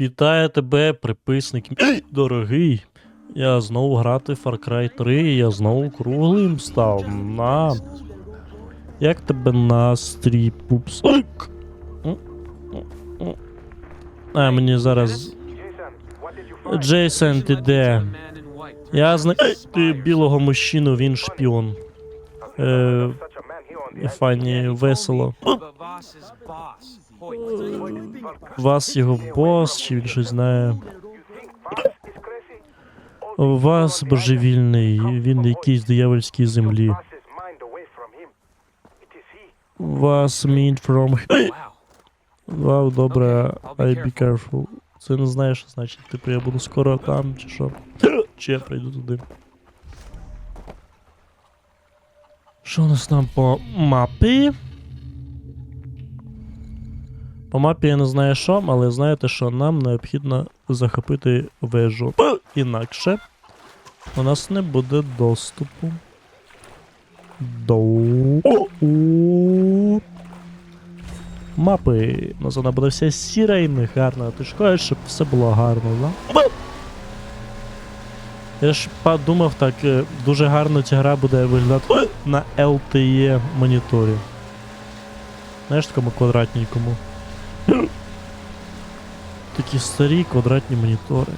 Вітаю тебе, приписник. мій Дорогий. Я знову грати в Far Cry 3, і я знову круглим став. На. Як тебе настрій, пупс? А, мені зараз. Джейсон, ти де? Я знаю ти білого мужчину, він шпіон. Е, фані, весело. Вас його бос, чи він щось знає. У вас божевільний, він на якійсь диявольській землі. У вас mean from... Вау, добре, I be careful. Це не знаю, що значить. Типу я буду скоро там, чи що. Чи я прийду туди. Що у нас там по мапі? По мапі я не знаю що, але знаєте, що нам необхідно захопити вежу. Інакше у нас не буде доступу до мапи. У нас вона буде вся сіра і не гарна. Ти ж хочеш, щоб все було гарно, да? Я ж подумав так, е, дуже гарно ця гра буде виглядати на LTE моніторі. Знаєш, такому квадратненькому. Такі старі квадратні монітори.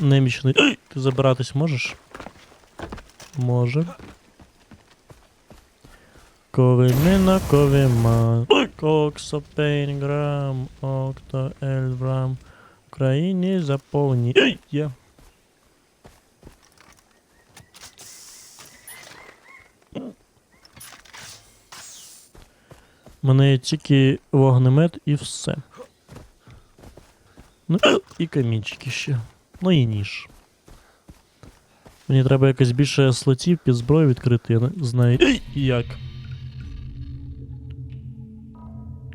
Немічний. Ей, Ти забиратись можеш? Може. Ковимина, ковима. Коксопейн грам, окто ельграм. В країні заповні. Ей, У мене є тільки вогнемет і все. Ну, і камінчики ще. Ну і ніж. Мені треба якось більше слотів під зброю відкрити, я не знаю як.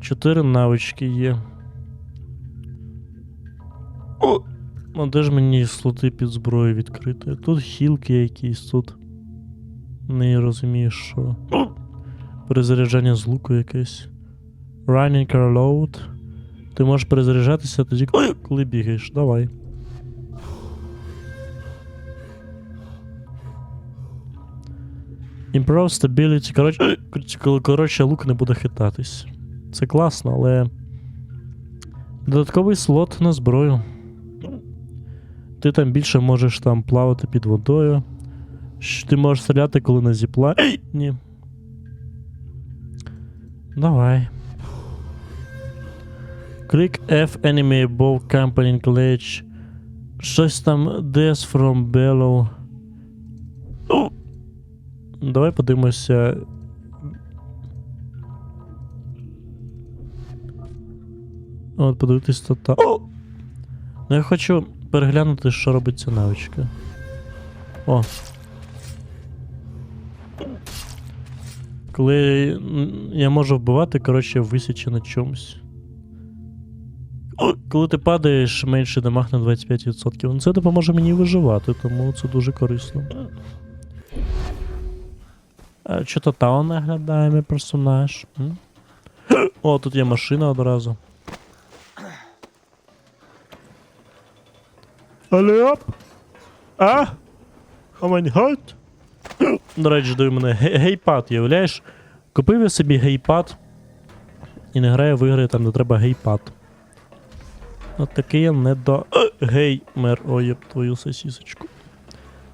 Чотири навички є. О! А де ж мені слоти під зброю відкрити? Тут хілки якісь, тут. Не розумію, що. Перезаряджання з луку якесь. Running or load. Ти можеш перезаряджатися тоді, коли- коли бігаєш. Давай. Improve stability. Коротше, коротше, лук не буде хитатись. Це класно, але. Додатковий слот на зброю. Ти там більше можеш там плавати під водою. Ти можеш стріляти, коли на зіпла. Давай. Click F enemy above company glitch. Щось там Death from below. О! Давай подивимося. От, подивитись то та. О! Ну я хочу переглянути, що робить ця навичка. О. Коли я можу вбивати, коротше, висячи на чомусь. Коли ти падаєш менше дамаг на 25%, ну це допоможе мені виживати, тому це дуже корисно. А що то таун наглядає мій персонаж? О, тут є машина одразу. Алеп? А? Гад? До речі, даю мене ге- гейпад, уявляєш? Купив я собі гейпад і не граю в ігри там, де треба гейпад. От такий я не до геймер. Ой, єб твою сосісочку.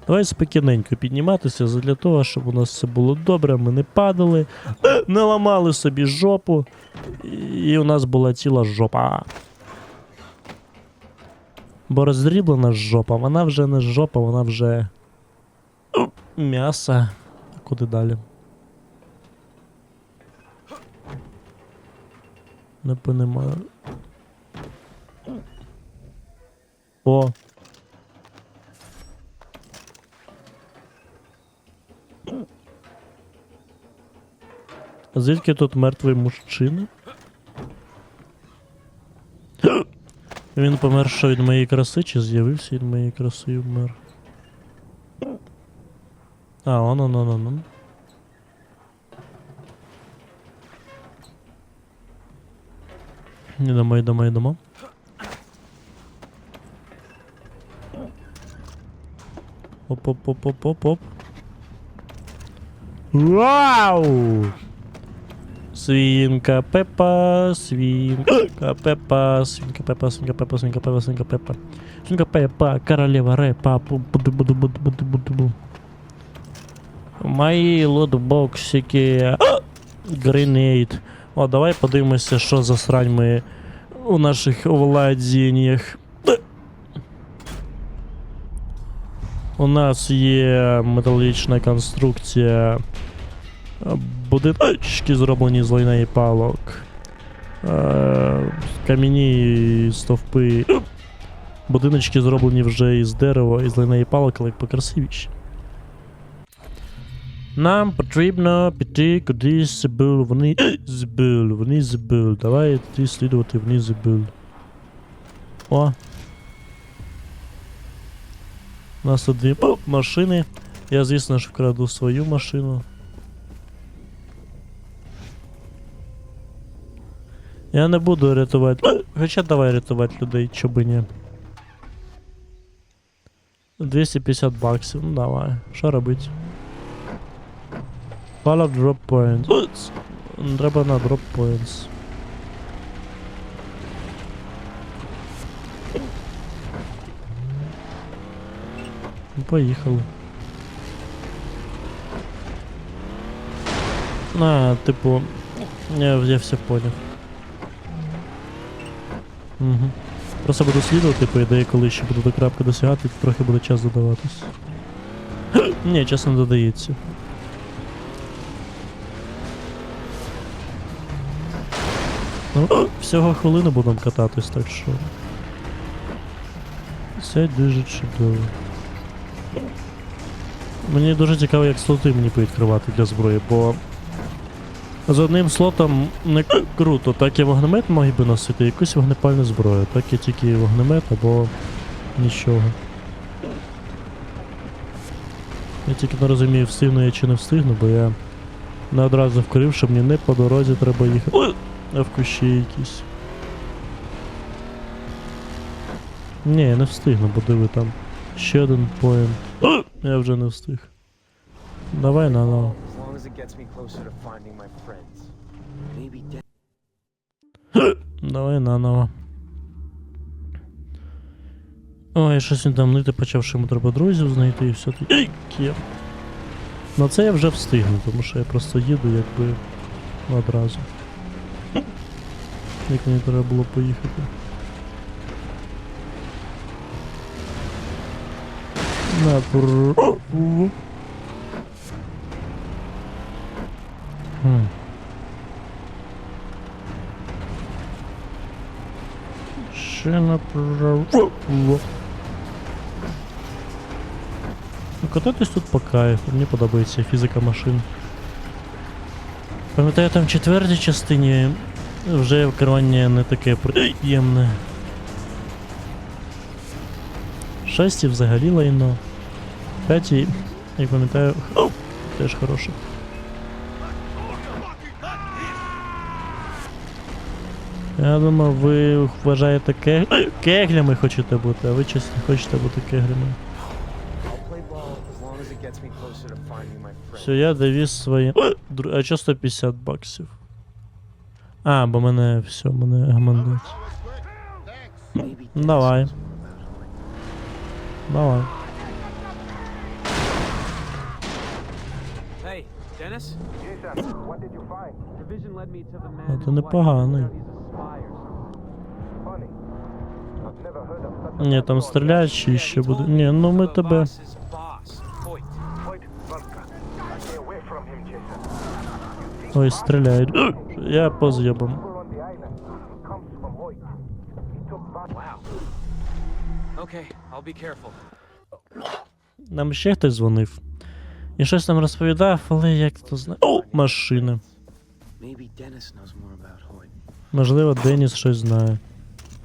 Давай спокійненько підніматися для того, щоб у нас все було добре, ми не падали, не ламали собі жопу, і у нас була ціла жопа. Бо роздріблена жопа, вона вже не жопа, вона вже м'ясо. Куди далі? Не понимаю. О. Звідки тут мертвий мужчина? Він помер що від моєї краси, чи з'явився від моєї краси і вмер? А, он, он, он, он. Йдемо, йдемо, йдемо. Оп-оп-оп-оп-оп-оп. Вау! Свинка Пепа, свинка Пепа, свинка Пепа, свинка Пепа, свинка Пепа, свинка Пепа. Свинка Пепа, королева рэпа. бу-бу-бу-бу-бу-бу-бу. Мої лотбоксики. Гренейд. О, давай подивимося, що за срань ми у наших владіннях. У нас є металічна конструкція. Будиночки зроблені з лайна і палок. Е, Кам'яні стовпи. Будиночки зроблені вже із дерева, із лайна і палок, але покрасивіші. Нам потрібно піти кудись був вниз був, вниз був. Давай тоді слідувати вниз був. О. У нас тут дві машини. Я, звісно ж, вкраду свою машину. Я не буду рятувати. Хоча давай рятувати людей, чо би ні. 250 баксів, ну давай. Що робить? Follow drop points. Треба на drop points. Ну, Поїхали. А, типу. Я, я все понял. Угу. Просто буду слідувати, по ідеї, коли ще буду до крапки досягати, трохи буде час додаватись. Ні, час не додається. Ну, всього хвилину будемо кататись, так що. Це дуже чудово. Мені дуже цікаво, як слоти мені відкривати для зброї, бо з одним слотом не круто, так я вогнемет мог би носити, якусь вогнепальну зброю, так я тільки вогнемет або нічого. Я тільки не розумію, встигну я чи не встигну, бо я не одразу вкрив, що мені не по дорозі треба їхати, а в кущі якісь. Ні, я не встигну, бо диви там ще один поєм. Я вже не встиг. Давай на. As long as it gets me closer to finding my friends. Maybe death. Давай наново. Ой, щось він там нити почав, що йому треба друзів знайти і все таке. Ей. На це я вже встигну, тому що я просто їду якби одразу. Як мені треба було поїхати. На пр... Хм. Ще направо. Ну, кататись тут по кайфу, мені подобається фізика машин. Пам'ятаю, там в четвертій частині вже керування не таке приємне. В Шесті взагалі лайно. П'ятій, як пам'ятаю, теж хороше. Я думав, ви вважаєте ке... кеглями хочете бути, а ви чесно хочете бути кеглями. Все, я довіз свої. Дру- А чо 150 баксів? А, бо мене все, мене гаманець. Maybe Ну, давай. Давай. Hey, Dennis? Jason, what did you find? The vision led me to the man. А in ти white. непоганий. Ні, там стріляють чи ще буде. Ні, ну ми тебе. Ой, стріляють. Я по з'єбам. Нам ще хтось дзвонив. І щось нам розповідав, але як то знає. О, Hoyt. Можливо, Деніс щось знає.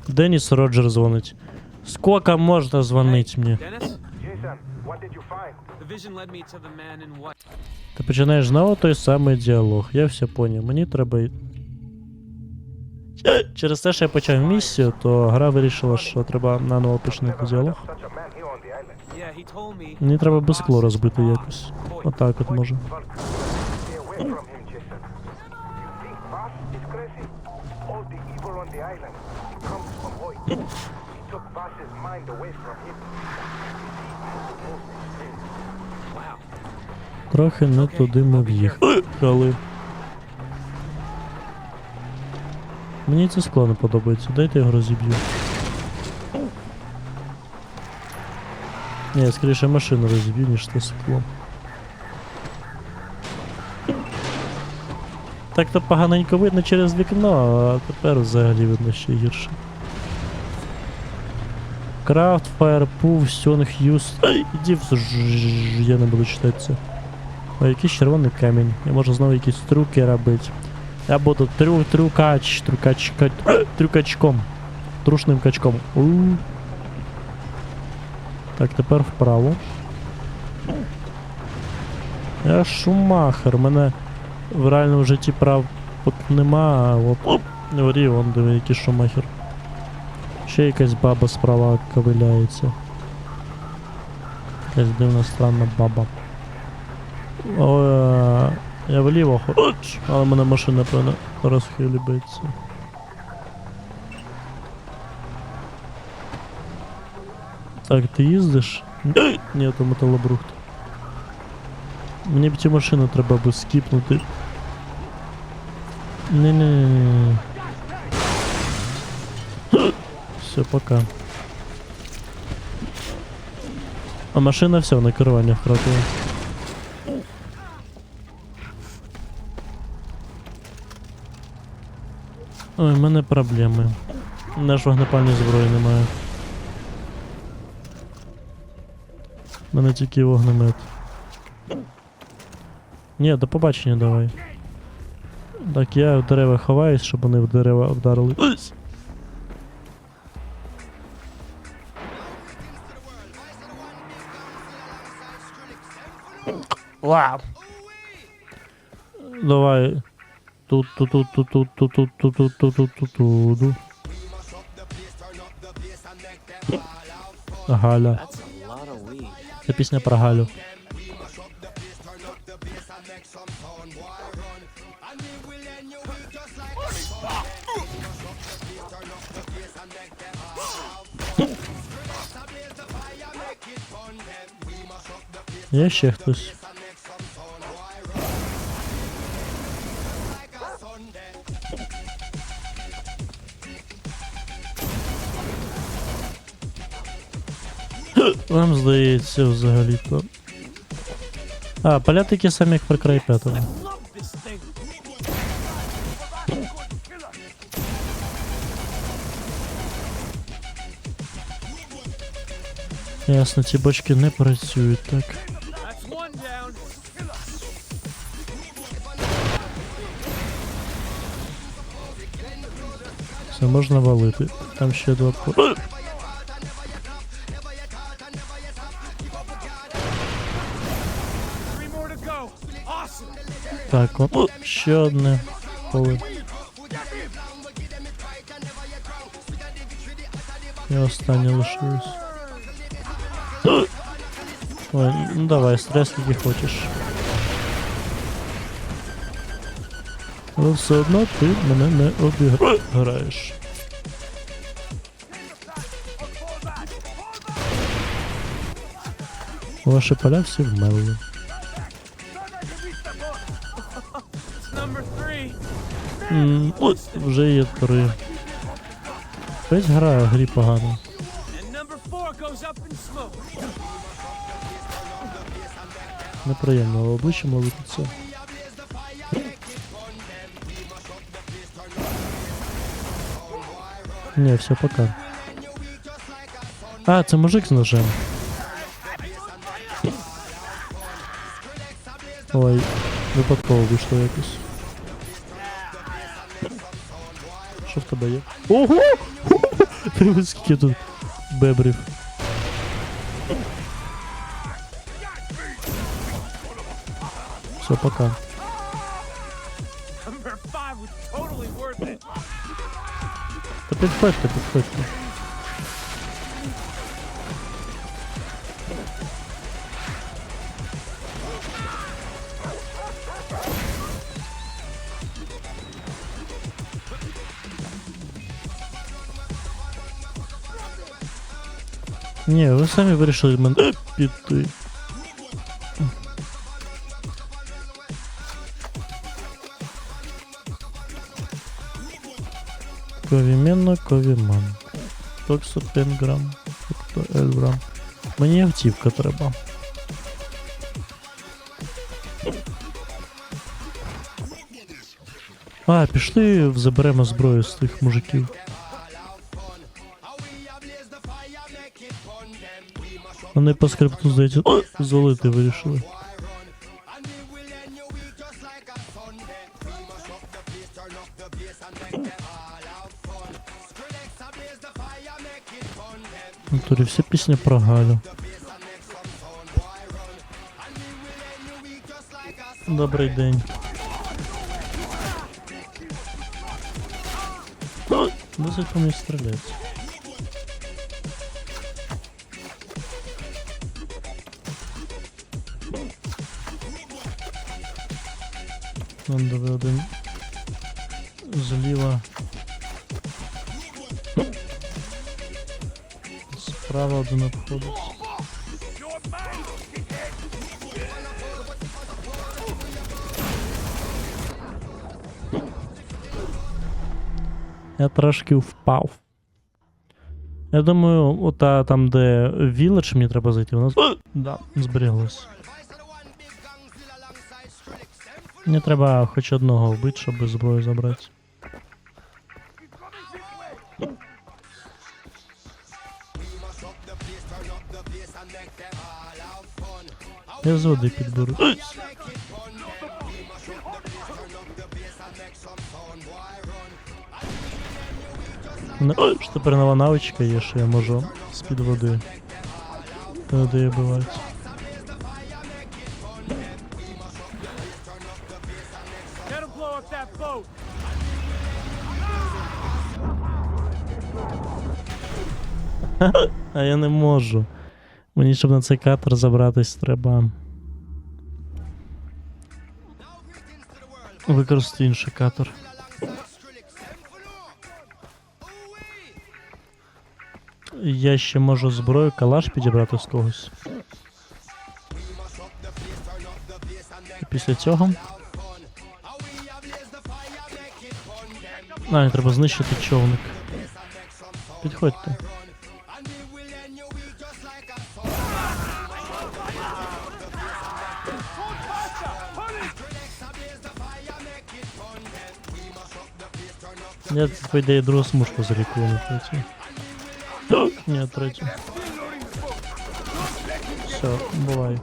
Деніс Роджер дзвонить. Скільки можна дзвонить мені? Ти починаєш знову той самий діалог. Я все поняв. Мені треба. Е, через те, що я почав місію, то гра вирішила, що треба наново починати діалог. Мені треба без скло розбити якось. Отак от може. Vass's mind away from him. Трохи не туди ми в'їхали. Мені це скло не подобається. Дайте його розіб'ю. Ні, я скоріше машину розіб'ю, ніж те скло. Так то поганенько видно через вікно, а тепер взагалі видно ще гірше. Крафт, Фаерпув, Сьонг, Юз. Ай, Іди в я не буду читати це. О, якийсь червоний камінь. Я можу знову якісь трюки робити. Я буду трю, трюкач, трюкач, трюкачком. Трушним качком. у Так, тепер вправо. Я шумахер, мене в реальному житті прав нема, а от в грі, вон диви, який шумахер. Ще якась баба справа ковиляється. Якась дивна странна баба. О, е, я вліво хочу, але мене машина певно розхилібиться. Так, ти їздиш? Ні, то металобрухт. Мені б цю машину треба би скіпнути. Не-не-не. Все, пока. А машина все на керування втратила. Ой, в мене проблеми. У мене ж вогнепальної зброї немає. У мене тільки вогнемет. Ні, до побачення давай. Так, я в дерева ховаюсь, щоб вони в дерева вдарили. Вау! Давай. Тут тут тут тут тут Галя. Це пісня про Галю. Є ще хтось. Вам здається, взагалі-то. А, поля такі самі, як в Far Cry 5. Love this thing. Ясно, ці бочки не працюють, так. Все можна валити. Там ще два Так, о, ще одне поле. І останнє лишилось. Ой, ну давай, стрес скільки хочеш. Але все одно ти мене не обіграєш. Ваші поля всі вмерли. М, От, вже є три. Весь гра в грі погано. And обличчям ловити це. Не, все, пока. А, це мужик з ножем. Ой, випадково вийшло якось. дає. Ого! Диви, скільки тут бебрів. Все, пока. Та підходьте, підходьте. Ні, ви самі вирішили від мене піти. Ковіменно ковіман. Токсо пенграм. Тобто ельграм. Мені автівка треба. А, пішли заберемо зброю з тих мужиків. Вони по скрипту, здається, звалити вирішили. Натурі вся пісня про Галю. Добрий день. Досить по мені стріляти. Нам диви один зліва. Справа один обходить. Я трошки впав. Я думаю, ота там, де віледж мені треба зайти, у нас. Да, зберіглось. Мені треба хоч одного вбити, щоб зброю забрати. Я з води підберу. Ну, ж тепер нова навичка є, що я можу з-під води. Води бивати. Gotta that boat. А я не можу. Мені, щоб на цей катер забратись, треба. Використати інший катер. Я ще можу зброю калаш підібрати з когось. Після цього. Мені треба знищити човник. Підходьте. Я по ідеї другу смужку залікую на третю. Ні, третю. Все, бувай.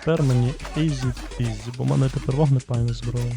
Тепер мені ізі ізі, бо в мене тепер вогнепальна зброя.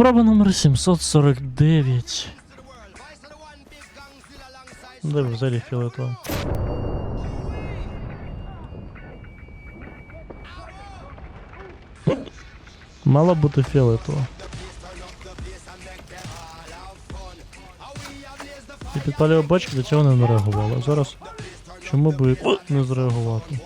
Спроба номер 749. Де ви взагалі фіолетово? Мало бути фіолетово. І підпалював бочки, до цього не реагувало. Зараз чому би не зреагувати?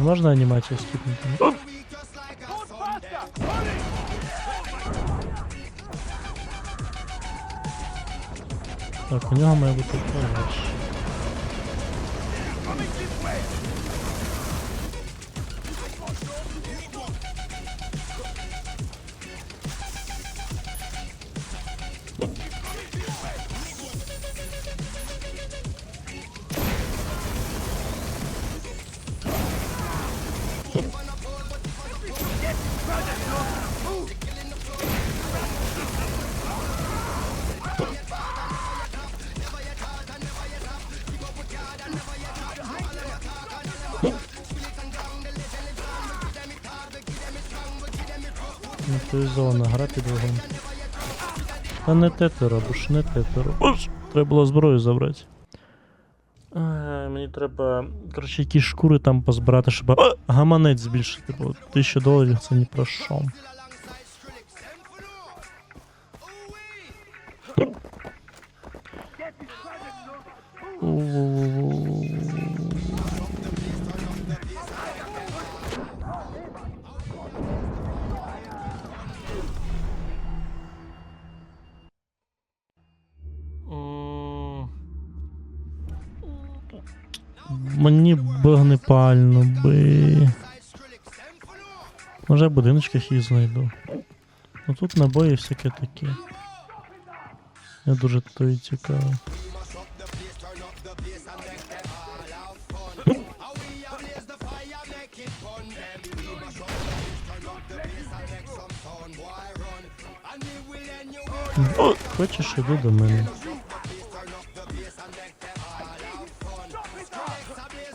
Можна анімацію скіпнути? Так, у нього має бути Активізована гра під вогонь. Та не те ти робиш, не те ти робиш. Треба було зброю забрати. Ай, мені треба, коротше, якісь шкури там позбирати, щоб а, гаманець збільшити, бо 1000 доларів це ні про що. Вогнепально би. Може в будиночках їх знайду. Ну тут набої всяке таке. Я дуже то і цікаво. О, хочеш, іди до мене.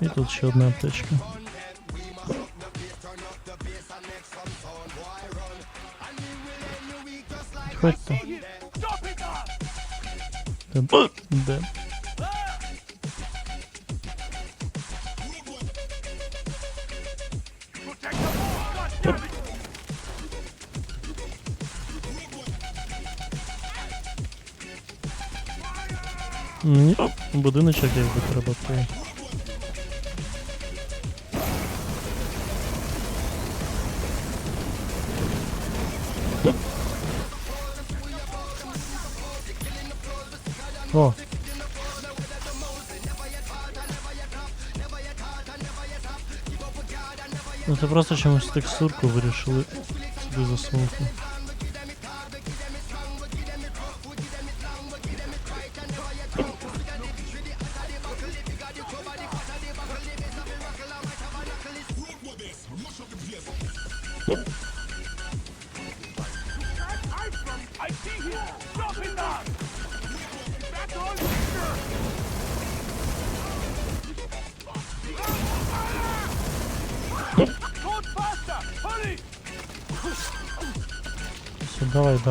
І тут ще одна аптечка. Ходьте. Stop! Де? Ні, будиночок якби треба то. О! Ну це просто чомусь текстурку вирішили сюди засунути.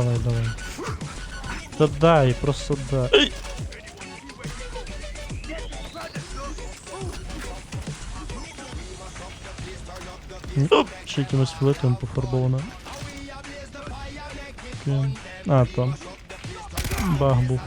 Давай, давай. Да дай, просто дай. Ще якимось філетом пофарбовано. А, там. Баг був.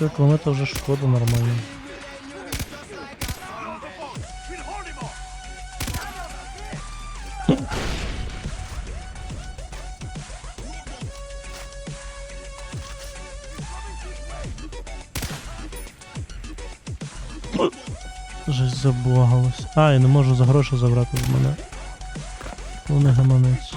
Так, 4 это уже шкода нормально. Жесть заблагалось. А, я не можу за гроші забрати в мене. Вони гаманець.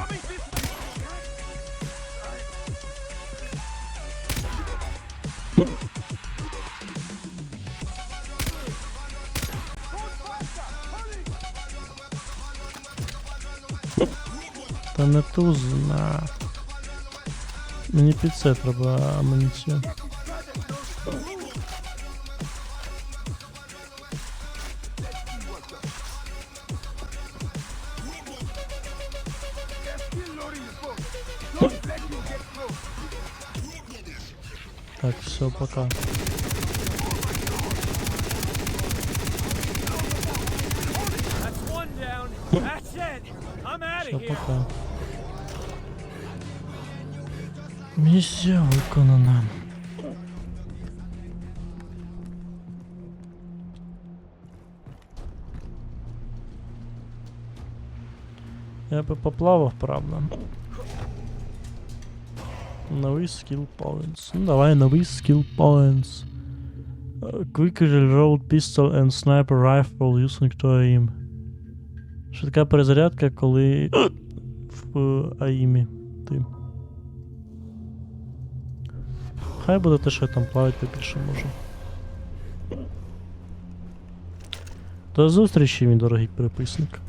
Тузна. Мені під це треба амуніцію. Так, все, пока. That's one down. That's it. I'm out Все, of here. пока. Місія виконана. Я би поплавав, правда. Новий skill points. Ну давай новий skill points. Uh, Quick reload pistol and sniper rifle using to aim. Швидка перезарядка, коли в е, аїмі ти. Хай буде те, що я там плавати побільше можу. До зустрічі, мій дорогий переписник.